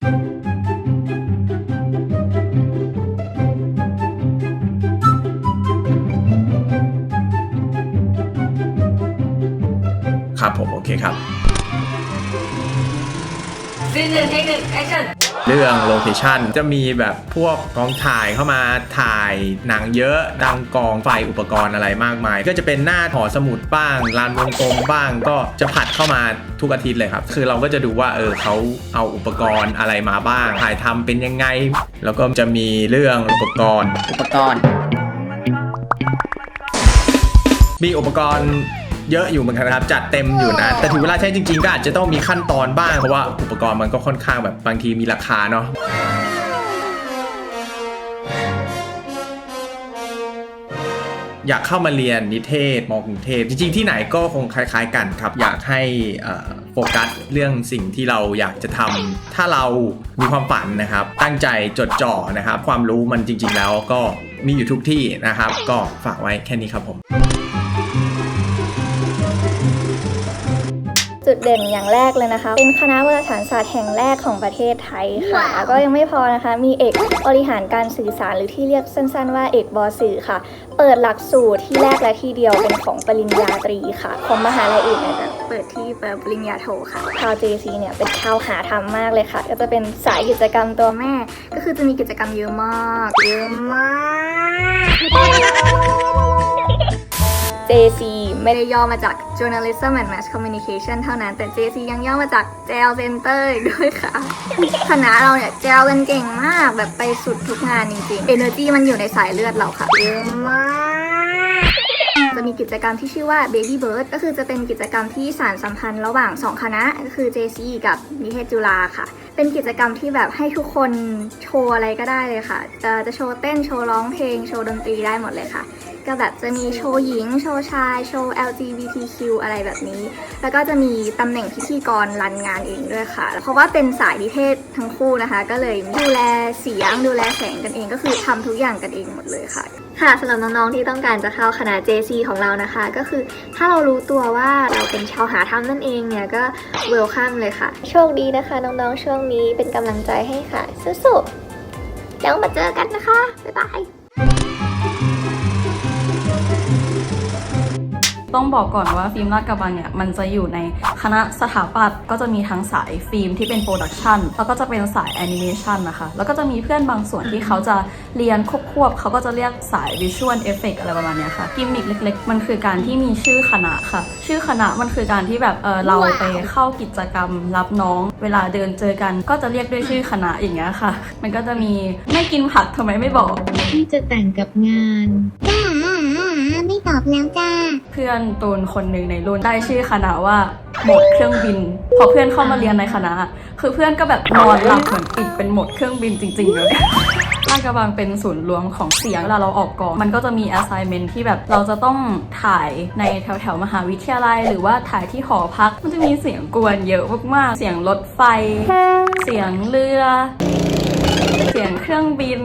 ครับผม โอเคครับ ซีนหนึ่งเทคหนึ่งแอคชั่น เรื่องโลเคชันจะมีแบบพวกกองถ่ายเข้ามาถ่ายหนังเยอะดังกองไฟอุปกรณ์อะไรมากมาย ก็จะเป็นหน้าหอสมุดบ้างลานวงกลมบ้าง ก็จะผัดเข้ามาทุกอาทิตย์เลยครับ คือเราก็จะดูว่าเออเขาเอาอุปกรณ์อะไรมาบ้าง ถ่ายทำเป็นยังไง แล้วก็จะมีเรื่องอุปกรณ์ อุปกรณ์มีอุปกรณ์ เยอะอยู่เหมือนกันนะครับ จัดเต็มอยู่นะ แต่ถึงเวลาใช้จริงๆก็อาจจะต้องมีขั้นตอนบ้าง เพราะว่าอุปกรณ์มันก็ค่อนข้างแบบบางทีมีราคาเนาะอยากเข้ามาเรียนนิเทศมอกรุงเทพจริงๆที่ไหนก็คงคล้าย ๆ กันครับ อยากให้เอ่อโฟกัสเรื่องสิ่งที่เราอยากจะทำถ้าเรามีความฝันนะครับ ตั้งใจจดจ่อนะครับ ความรู้มันจริง ๆ แล้วก็มีอยู่ทุกที่นะครับ ก็ฝากไว้แค่นี้ครับผม จุดเด่นอย่างแรกเลยนะคะ เป็นคณะวารสารศาสตร์แห่งแรกของประเทศไทยค่ะ ก็ยังไม่พอนะคะ มีเอกบริหารการสื่อสารหรือที่เรียกสั้นๆว่าเอกบอสื่อค่ะ เปิดหลักสูตรที่แรกและที่เดียวเป็นของปริญญาตรีค่ะ ของมหาลัยอื่นเนี่ยจะเปิดที่ปริญญาโทค่ะชาว JC เนี่ยเป็นชาวหาทำมากเลยค่ะ ก็จะเป็นสายกิจกรรมตัวแม่ ก็คือจะมีกิจกรรมเยอะมากเยอะมาก JC ไม่ได้ย่อมาจาก Journalism and Mass Communication เท่านั้น แต่ JC ยังย่อมาจาก JL Center อีกด้วยค่ะ คณะเราเนี่ย JL กันเก่งมากแบบไปสุดทุกงานจริงๆ Energy มันอยู่ในสายเลือดเราค่ะเยอะมากจะมีกิจกรรมที่ชื่อว่า Baby Bird ก็คือจะเป็นกิจกรรมที่สานสัมพันธ์ระหว่าง 2 คณะ ก็คือ JC กับนิเทศจุฬาค่ะ เป็นกิจกรรมที่แบบให้ทุกคนโชว์อะไรก็ได้เลยค่ะ จะจะโชว์เต้น โชว์ร้องเพลง โชว์ดนตรีได้หมดเลยค่ะ ก็แบบจะมีโชว์หญิง โชว์ชาย โชว์ LGBTQ อะไรแบบนี้ แล้วก็จะมีตำแหน่งพิธีกรรันงานเองด้วยค่ะ เพราะว่าเป็นสายนิเทศทั้งคู่นะคะ ก็เลยดูแลเสียงดูแลแสงกันเองก็คือทำทุกอย่างกันเองหมดเลยค่ะ ค่ะสำหรับน้องๆที่ต้องการจะเข้าคณะ JC ของเรานะคะ ก็คือถ้าเรารู้ตัวว่าเราเป็นชาวหาทำนั่นเองเนี่ยก็เวลคัมเลยค่ะ โชคดีนะคะ น้องๆช่วงนี้เป็นกำลังใจให้ค่ะสู้ๆแล้วมาเจอกันนะคะบ๊ายบาย ต้องบอกก่อนว่าฟิล์มลาดกระบังเนี่ยมันจะอยู่ในคณะสถาปัตย์ก็จะมีทั้งสายฟิล์มที่เป็นโปรดักชันแล้วก็จะเป็นสายแอนิเมชันนะคะ แล้วก็จะมีเพื่อนบางส่วนที่เขาจะเรียนควบๆเขาก็จะเรียกสายวิชวลเอฟเฟกอะไรประมาณเนี้ยค่ะกิมมิคเล็ก ๆ มันคือการที่มีชื่อคณะค่ะ ชื่อคณะมันคือการที่แบบเออเราไปเข้ากิจกรรมรับน้อง เวลาเดินเจอกันก็จะเรียกด้วยชื่อคณะอย่างเงี้ยค่ะ มันก็จะมีไม่กินผักทำไมไม่บอกที่จะแต่งกับงานจ้าไม่ตอบแล้วจ้าเพื่อนตูนคนหนึ่งในรุ่นได้ชื่อคณะว่าโหมดเครื่องบิน พอเพื่อนเข้ามาเรียนในคณะ คือเพื่อนก็แบบนอนหลับเหมือนติดเป็นโหมดเครื่องบินจริง ๆ เลยลาดกระบังเป็นศูนย์รวมของเสียงเวลาเราออกกอง มันก็จะมี assignment ที่แบบเราจะต้องถ่ายในแถวแถวมหาวิทยาลัย หรือว่าถ่ายที่หอพัก มันจะมีเสียงกวนเยอะมากๆ เสียงรถไฟ เสียงเรือ เสียงเครื่องบิน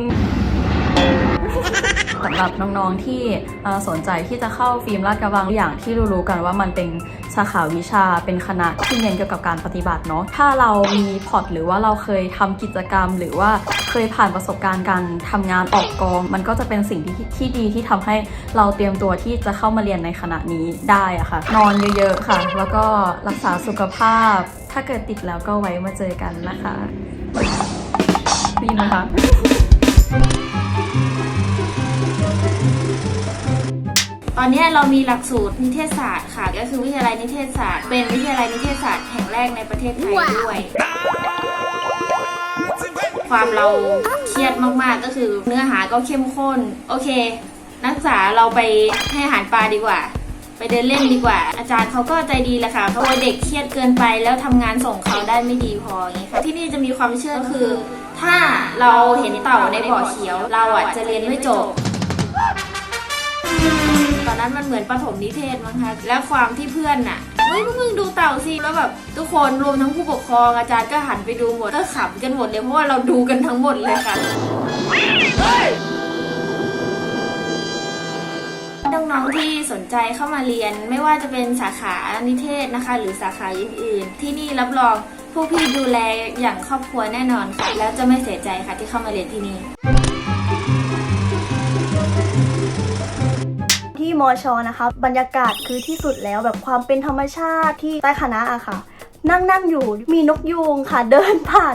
สำหรับน้องๆที่สนใจที่จะเข้าฟิล์มลาดกระบังอย่างที่รู้ๆกันว่ามันเป็นสาขาวิชาเป็นคณะที่เรียนเกี่ยวกับการปฏิบัติเนาะถ้าเรามีพอร์ตหรือว่าเราเคยทำกิจกรรม หรือว่าเคยผ่านประสบการณ์การทำงานออกกอง มันก็จะเป็นสิ่งที่ที่ดีที่ทำให้เราเตรียมตัวที่จะเข้ามาเรียนในคณะนี้ได้อะค่ะ นอนเยอะๆค่ะ แล้วก็รักษาสุขภาพ ถ้าเกิดติดแล้วก็ไว้มาเจอกันนะคะนี่นะคะ อนนี้เรามีหลักสูตรนิเทศศาสตร์ค่ะ ก็คือวิทยาลัยนิเทศศาสตร์ เป็นวิทยาลัยนิเทศศาสตร์แห่งแรกในประเทศไทยด้วย ความเราเครียดมากๆก็คือเนื้อหาก็เข้มข้น โอเค นักศึกษาเราไปให้อาหารปลาดีกว่า ไปเดินเล่นดีกว่า อาจารย์เขาก็ใจดีแหละค่ะเพราะว่าเด็กเครียดเกินไปแล้วทำงานส่งเขาได้ไม่ดีพออย่างนี้ค่ะที่นี่จะมีความเชื่อคือ ถ้าเราเห็นเต่าในบ่อเขียว เราอะจะเรียนไม่จบ ตอนนั้นมันเหมือนประถมนิเทศมั้งคะ แล้วความที่เพื่อนน่ะเฮ้ยพวกมึงดูเต่าสิแล้วแบบทุกคนรวมทั้งผู้ปกครองอาจารย์ก็หันไปดูหมดก็ขำกันหมดเลยเพราะว่าเราดูกันทั้งหมดเลยค่ะน้องๆที่สนใจเข้ามาเรียน ไม่ว่าจะเป็นสาขานิเทศนะคะ หรือสาขาอื่นๆ ที่นี่รับรองพวกพี่ดูแลอย่างครอบครัวแน่นอนค่ะ แล้วจะไม่เสียใจค่ะที่เข้ามาเรียนที่นี่ที่ มอชอนะคะ บรรยากาศคือที่สุดแล้วแบบความเป็นธรรมชาติที่ใต้คณะอะค่ะ นั่งนั่งอยู่มีนกยูงค่ะ เดินผ่าน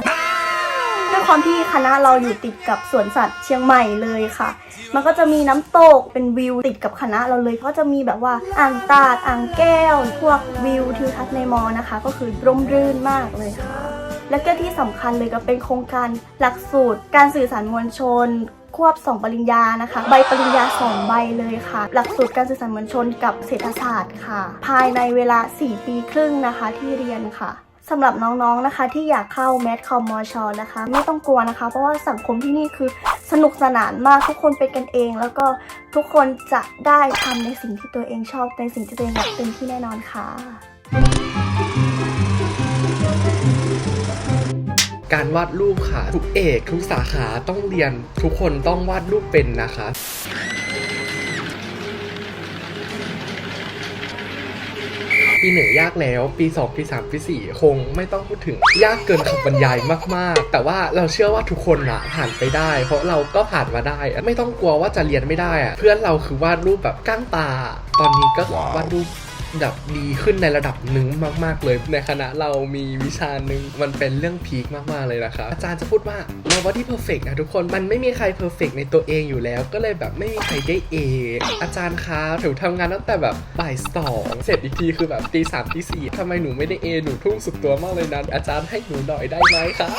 ด้วยความที่คณะเราอยู่ติดกับสวนสัตว์เชียงใหม่เลยค่ะ มันก็จะมีน้ำตกเป็นวิวติดกับคณะเราเลยก็จะมีแบบว่าอ่างตาดอ่างแก้ว พวกวิวทิวทัศน์ในมอนะคะ ก็คือร่มรื่นมากเลยค่ะและก็ที่สำคัญเลยก็เป็นโครงการหลักสูตร การสื่อสารมวลชน ควบ 2 ปริญญานะคะ ใบปริญญา 2 ใบเลยค่ะ หลักสูตรการสื่อสารมวลชนกับเศรษฐศาสตร์ค่ะ ภายในเวลา 4 ปีครึ่งนะคะที่เรียนค่ะสำหรับน้องๆนะคะที่อยากเข้าแมทคอมมอชอนะคะ ไม่ต้องกลัวนะคะ เพราะว่าสังคมที่นี่คือสนุกสนานมากทุกคนเป็นกันเอง แล้วก็ทุกคนจะได้ทำในสิ่งที่ตัวเองชอบในสิ่งที่ตัวเองอยากเป็นที่แน่นอนค่ะ การวาดรูปค่ะ ทุกเอกทุกสาขาต้องเรียน ทุกคนต้องวาดรูปเป็นนะคะปีหนึ่งยากแล้ว ปี 2 ปี 3 ปี 4 คงไม่ต้องพูดถึง ยากเกินคำบรรยายมากๆ แต่ว่าเราเชื่อว่าทุกคนอะผ่านไปได้ เพราะเราก็ผ่านมาได้อะไม่ต้องกลัวว่าจะเรียนไม่ได้อะเพื่อนเราคือวาดรูปแบบก้างตาตอนนี้ก็วาดรูป แบบดีขึ้นในระดับหนึ่งมาก ๆ เลย ในคณะเรามีวิชาหนึ่งมันเป็นเรื่องพีคมาก ๆ เลยนะคะอาจารย์จะพูดว่า nobody perfect นะทุกคนมันไม่มีใคร perfect ในตัวเองอยู่แล้ว ก็เลยแบบไม่มีใครได้ A อาจารย์คะหนูทำงานตั้งแต่แบบบ่ายสองเสร็จอีกทีคือแบบตีสามตีสี่ทำไมหนูไม่ได้ A หนูทุ่มสุดตัวมากเลยนะอาจารย์ให้หนูหน่อยได้ไหมคะ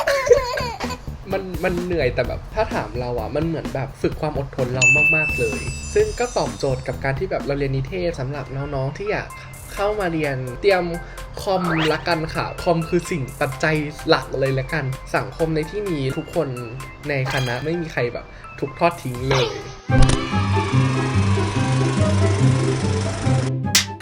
มันมันเหนื่อยแต่แบบถ้าถามเราอะมันเหมือนแบบฝึกความอดทนเรามากๆเลย ซึ่งก็ตอบโจทย์กับการที่แบบเราเรียนนิเทศสำหรับน้องๆที่อยากเข้ามาเรียนเตรียมคอมละกันค่ะ คอมคือสิ่งปัจจัยหลักเลยละกัน สังคมในที่นี้ทุกคนในคณะไม่มีใครแบบถูกทอดทิ้งเลย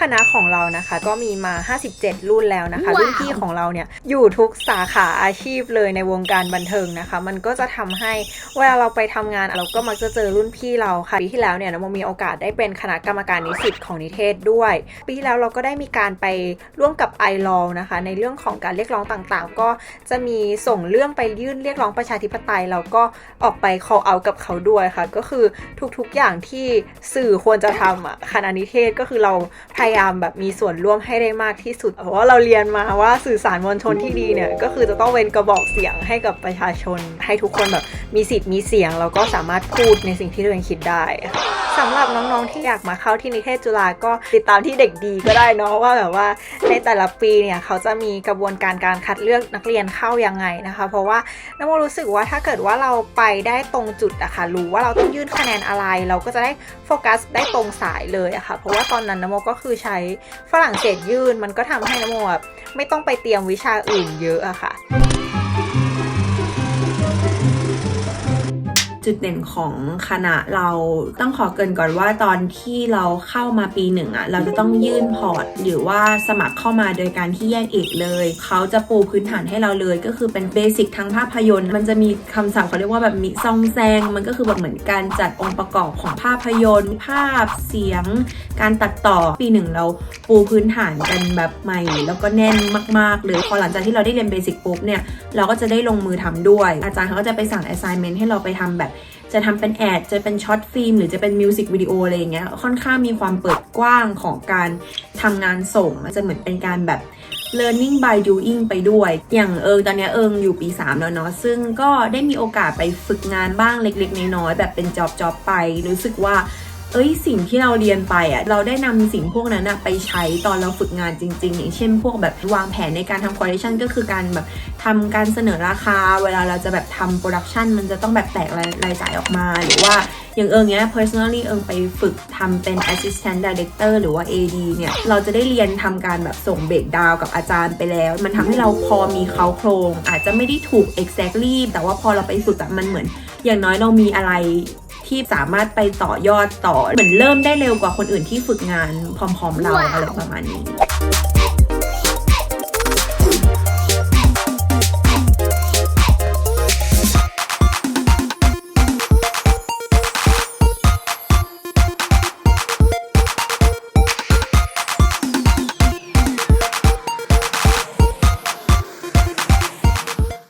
คณะของเรานะคะ ก็มีมา 57 รุ่นแล้วนะคะรุ่นพี่ของเราเนี่ยอยู่ทุกสาขาอาชีพเลยในวงการบันเทิงนะคะ มันก็จะทำให้เวลาเราไปทำงานเราก็มักจะเจอรุ่นพี่เราค่ะปีที่แล้วเนี่ยนะโมมีโอกาสได้เป็นคณะกรรมการนิสิตของนิเทศด้วย ปีที่แล้วเราก็ได้มีการไปร่วมกับไอรอนะคะ ในเรื่องของการเรียกร้องต่างๆ ก็จะมีส่งเรื่องไปยื่นเรียกร้องประชาธิปไตยแล้วก็ออกไป call out กับเขาด้วยค่ะ ก็คือทุกๆอย่างที่สื่อควรจะทำอะคณะนิเทศก็คือเราพยายามแบบมีส่วนร่วมให้ได้มากที่สุด เพราะว่าเราเรียนมาว่าสื่อสารมวลชนที่ดีเนี่ยก็คือจะต้องเป็นกระบอกเสียงให้กับประชาชน ให้ทุกคนแบบมีสิทธิ์มีเสียง แล้วก็สามารถพูดในสิ่งที่ตัวเองคิดได้ค่ะ สำหรับน้องๆที่อยากมาเข้าที่นิเทศจุฬาก็ติดตามที่เด็กดีก็ได้เนาะว่าแบบว่าในแต่ละปีเนี่ยเขาจะมีกระบวนการการคัดเลือกนักเรียนเข้ายังไงนะคะ เพราะว่าน้ำโมรู้สึกว่าถ้าเกิดว่าเราไปได้ตรงจุดอะค่ะรู้ว่าเราต้องยื่นคะแนนอะไร เราก็จะได้โฟกัสได้ตรงสายเลยอะค่ะเพราะว่าตอนนั้นน้ำโมก็คือใช้ฝรั่งเศสยื่นมันก็ทำให้น้ำโมแบบไม่ต้องไปเตรียมวิชาอื่นเยอะอะค่ะ จุดเด่นของคณะเราต้องขอเกินก่อนว่าตอนที่เราเข้ามาปีหนึ่งอะเราจะต้องยื่นพอร์ต หรือว่าสมัครเข้ามาโดยการที่แยกเอกเลย เขาจะปูพื้นฐานให้เราเลยก็คือเป็นเบสิกทางภาพยนตร์ มันจะมีคำศัพท์เขาเรียกว่าแบบมีซองแซง มันก็คือแบบเหมือนการจัดองค์ประกอบของภาพยนตร์ ภาพเสียง การตัดต่อปีหนึ่งเราปูพื้นฐานกันแบบใหม่ แล้วก็แน่นมาก ๆ เลยพอหลังจากที่เราได้เรียนเบสิกปุ๊บเนี่ยเราก็จะได้ลงมือทำด้วย อาจารย์เขาก็จะไปสั่ง assignment ให้เราไปทำแบบ จะทำเป็นแอด จะเป็นช็อตฟิล์มหรือจะเป็นมิวสิกวิดีโออะไรอย่างเงี้ยค่อนข้างมีความเปิดกว้างของการทำงานส่งจะเหมือนเป็นการแบบ learning by doing ไปด้วย อย่างเอิงตอนนี้เอิงอยู่ปี 3 แล้วเนาะ ซึ่งก็ได้มีโอกาสไปฝึกงานบ้างเล็กๆ น้อยๆ แบบเป็นจ็อบๆ ไป รู้สึกว่า เอ้ยสิ่งที่เราเรียนไปอะเราได้นำสิ่งพวกนั้นอะไปใช้ตอนเราฝึกงานจริง ๆ อย่างเช่น พวกแบบวางแผนในการทำคอลเลคชันก็คือการแบบทำการเสนอราคา เวลาเราจะแบบทำโปรดักชันมันจะต้องแบบแตกรายรายจ่ายออกมา หรือว่าอย่างเอิงเนี้ย personally เอิงไปฝึกทำเป็น assistant director หรือว่า AD เนี่ย เราจะได้เรียนทำการแบบส่งเบรกดาวกับอาจารย์ไปแล้ว มันทำให้เราพอมีเขาโครง อาจจะไม่ได้ถูก exactly แต่ว่าพอเราไปฝึกอะมันเหมือน อย่างน้อยเรามีอะไร ที่สามารถไปต่อยอดต่อ เหมือนเริ่มได้เร็วกว่าคนอื่นที่ฝึกงานพร้อมๆเราอะไรประมาณนี้